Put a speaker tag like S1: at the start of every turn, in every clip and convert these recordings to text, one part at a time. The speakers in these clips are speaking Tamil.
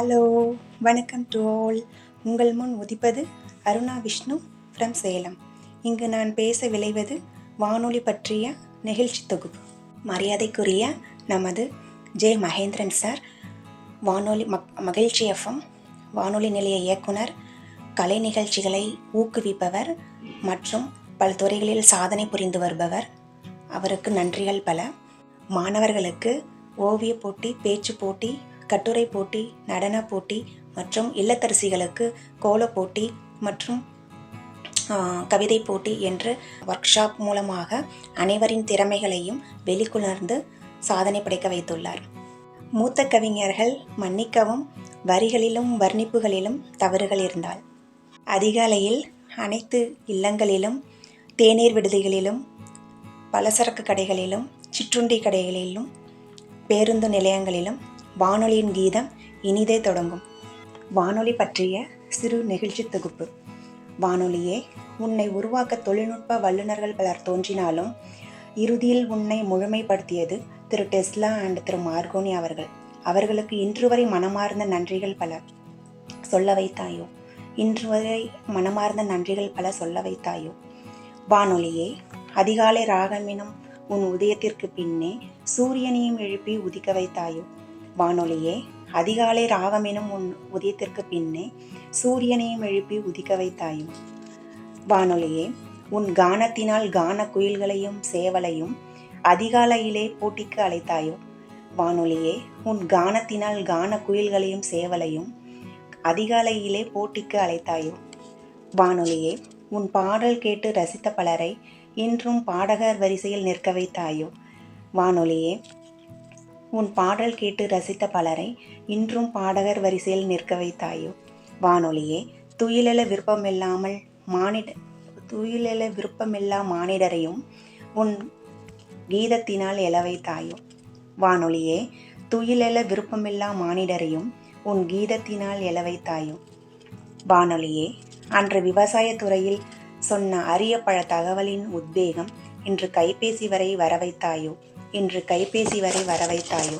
S1: ஹலோ வணக்கம் டு ஆல் உங்கள் முன் உதிப்பது அருணா விஷ்ணு ஃப்ரம் சேலம். இங்கு நான் பேச விளைவது வானொலி பற்றிய நிகழ்ச்சி தொகுப்பு. மரியாதைக்குரிய நமது ஜே மகேந்திரன் சார் வானொலி மக் மகிழ்ச்சி எஃப்எம் வானொலி நிலைய இயக்குனர் கலை நிகழ்ச்சிகளை ஊக்குவிப்பவர் மற்றும் பல துறைகளில் சாதனை புரிந்து வருபவர். அவருக்கு நன்றிகள் பல. மாணவர்களுக்கு ஓவியப் போட்டி பேச்சு போட்டி கட்டுரை போட்டி நடன போட்டி மற்றும் இல்லத்தரசிகளுக்கு கோலப் போட்டி மற்றும் கவிதை போட்டி என்று ஒர்க் ஷாப் மூலமாக அனைவரின் திறமைகளையும் வெளிக்கொணர்ந்து சாதனை படைக்க வைத்துள்ளார். மூத்த கவிஞர்கள் மன்னிக்கவும் வரிகளிலும் வர்ணிப்புகளிலும் தவறுகள் இருந்தால். அதிகாலையில் அனைத்து இல்லங்களிலும் தேநீர் விடுதிகளிலும் பலசரக்கு கடைகளிலும் சிற்றுண்டி கடைகளிலும் பேருந்து நிலையங்களிலும் வானொலியின் கீதம் இனிதே தொடங்கும். வானொலி பற்றிய சிறு நெகிழ்ச்சி தொகுப்பு. வானொலியே உன்னை உருவாக்க தொழில்நுட்ப வல்லுநர்கள் பலர் தோன்றினாலும் இறுதியில் உன்னை முழுமைப்படுத்தியது திரு டெஸ்லா அண்ட் திரு மார்கோனி அவர்கள். அவர்களுக்கு இன்று வரை மனமார்ந்த நன்றிகள் பல சொல்ல வைத்தாயோ? இன்று வரை மனமார்ந்த நன்றிகள் பல சொல்ல வைத்தாயோ? வானொலியே அதிகாலை ராகமினும் உன் உதயத்திற்கு பின்னே சூரியனையும் எழுப்பி உதிக்க வைத்தாயோ? வானொலியே அதிகாலை ராகமெனும் உன் உதயத்திற்கு பின்னே சூரியனையும் எழுப்பி உதிக்க வைத்தாயும். வானொலியே உன் கானத்தினால் கான குயில்களையும் சேவலையும் அதிகாலையிலே போட்டிக்கு அழைத்தாயோ? வானொலியே உன் கானத்தினால் கான குயில்களையும் சேவலையும் அதிகாலையிலே போட்டிக்கு அழைத்தாயோ? வானொலியே உன் பாடல் கேட்டு ரசித்த பலரை இன்றும் பாடகர் வரிசையில் நிற்க வைத்தாயோ? வானொலியே உன் பாடல் கேட்டு ரசித்த பலரை இன்றும் பாடகர் வரிசையில் நிற்க வைத்தாயோ? வானொலியே துயிலெழ விருப்பமில்லாமல் மானிட துயிலெழ விருப்பமில்லா மானிடரையும் உன் கீதத்தினால் எழ வைத்தாயோ? வானொலியே துயிலெழ விருப்பமில்லா மானிடரையும் உன் கீதத்தினால் எழ வைத்தாயோ? வானொலியே அன்று விவசாயத்துறையில் சொன்ன அரிய பல தகவலின் உத்வேகம் இன்று கைபேசி வரை வரவைத்தாயோ? இன்று கைபேசி வரை வரவைத்தாயோ?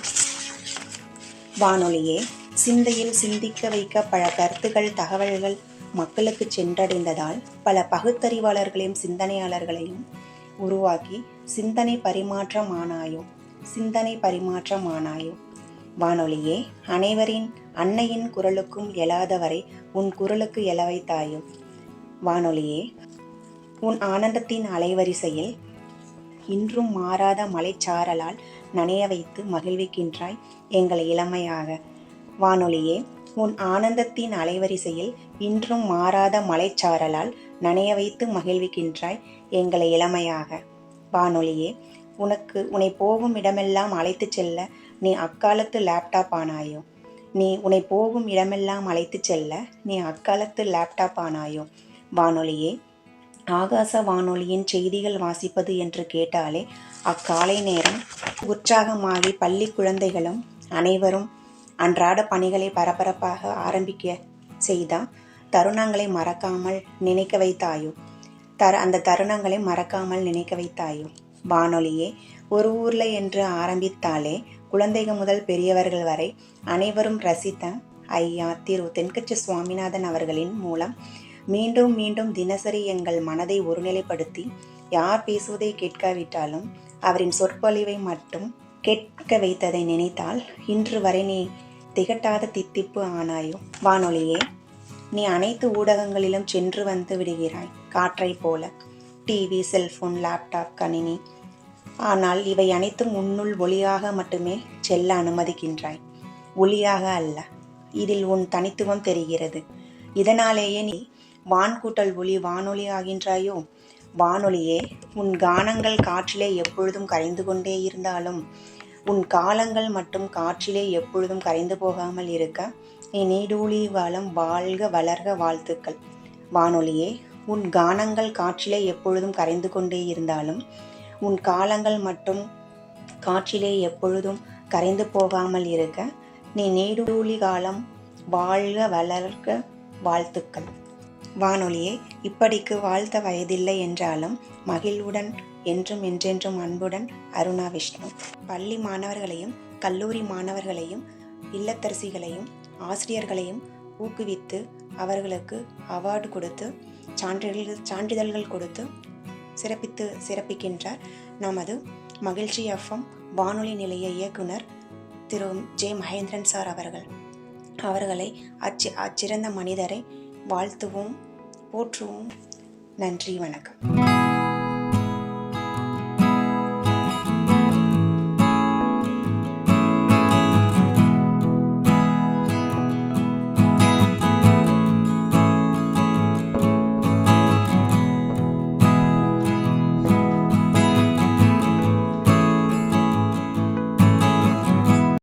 S1: வானொலியே சிந்தையில் சிந்திக்க வைக்க பல கருத்துகள் தகவல்கள் மக்களுக்கு சென்றடைந்ததால் பல பகுத்தறிவாளர்களையும் சிந்தனையாளர்களையும் உருவாக்கி சிந்தனை பரிமாற்றமானாயோ? சிந்தனை பரிமாற்றமானாயோ? வானொலியே அனைவரின் அன்னையின் குரலுக்கும் எழாதவரை உன் குரலுக்கு எழவைத்தாயோ வானொலியே உன் ஆனந்தத்தின் அலைவரிசையில் இன்றும் மாறாத மலைச்சாரலால் நனைய வைத்து மகிழ்விக்கின்றாய் எங்களை இளமையாக. வானொலியே உன் ஆனந்தத்தின் அலைவரிசையில் இன்றும் மாறாத மலைச்சாரலால் நனைய வைத்து மகிழ்விக்கின்றாய் எங்களை இளமையாக. வானொலியே உனக்கு உன்னை போகும் இடமெல்லாம் அழைத்து செல்ல நீ அக்காலத்து லேப்டாப் ஆனாயோ? நீ உன்னை போகும் இடமெல்லாம் அழைத்து செல்ல நீ அக்காலத்து லேப்டாப் ஆனாயோ? வானொலியே ஆகாச வானொலியின் செய்திகள் வாசிப்பது என்று கேட்டாலே அக்காலை நேரம் உற்சாகமாகி பள்ளி குழந்தைகளும் அனைவரும் அன்றாட பணிகளை பரபரப்பாக ஆரம்பிக்க செய்தால் தருணங்களை மறக்காமல் நினைக்க வைத்தாயோ? தர அந்த தருணங்களை மறக்காமல் நினைக்க வைத்தாயோ? வானொலியே ஒரு ஊரில் என்று ஆரம்பித்தாலே குழந்தைகள் முதல் பெரியவர்கள் வரை அனைவரும் ரசித்த ஐயா திரு. தென்கட்சி சுவாமிநாதன் அவர்களின் மூலம் மீண்டும் மீண்டும் தினசரி எங்கள் மனதை ஒருநிலைப்படுத்தி யார் பேசுவதை கேட்காவிட்டாலும் அவரின் சொற்பொழிவை மட்டும் கேட்க வைத்ததை நினைத்தால் இன்று வரை நீ திகட்டாத தித்திப்பு ஆனாயோ? வானொலியே நீ அனைத்து ஊடகங்களிலும் சென்று வந்து விடுகிறாய். காற்றை போல. டிவி செல்போன் லேப்டாப் கணினி. ஆனால் இவை அனைத்தும் உன்னுள் ஒளியாக மட்டுமே செல்ல அனுமதிக்கின்றாய். ஒளியாக அல்ல. இதில் உன் தனித்துவம் தெரிகிறது. இதனாலேயே நீ வான்கூட்டல் ஒளி வானொலி ஆகின்றாயோ? வானொலியே உன் கானங்கள் காற்றிலே எப்பொழுதும் கரைந்து கொண்டே இருந்தாலும் உன் காலங்கள் மட்டும் காற்றிலே எப்பொழுதும் கரைந்து போகாமல் இருக்க நீ நீடூழி காலம் வாழ்க வளர்க வாழ்த்துக்கள். வானொலியே உன் கானங்கள் காற்றிலே எப்பொழுதும் கரைந்து கொண்டே இருந்தாலும் உன் காலங்கள் மட்டும் காற்றிலே எப்பொழுதும் கரைந்து போகாமல் இருக்க நீ நீடூழி காலம் வாழ்க வளர்க வாழ்த்துக்கள். வானொலியே இப்படிக்கு வாழ்த்த வயதில்லை என்றாலும் மகிழ்வுடன் என்றும் என்றென்றும் அன்புடன் அருணா விஷ்ணு. பள்ளி மாணவர்களையும் கல்லூரி மாணவர்களையும் இல்லத்தரசிகளையும் ஆசிரியர்களையும் ஊக்குவித்து அவர்களுக்கு அவார்டு கொடுத்து சான்றிதழ்கள் சான்றிதழ்கள் கொடுத்து சிறப்பித்து சிறப்பிக்கின்றார். நமது மகிழ்ச்சி எஃப்எம் வானொலி நிலைய இயக்குனர் திரு. ஜே. மகேந்திரன் சார் அவர்கள். அவர்களை அச்சி அச்சிறந்த மனிதரை வாழ்த்துவோம் போற்றுவோம். நன்றி வணக்கம்.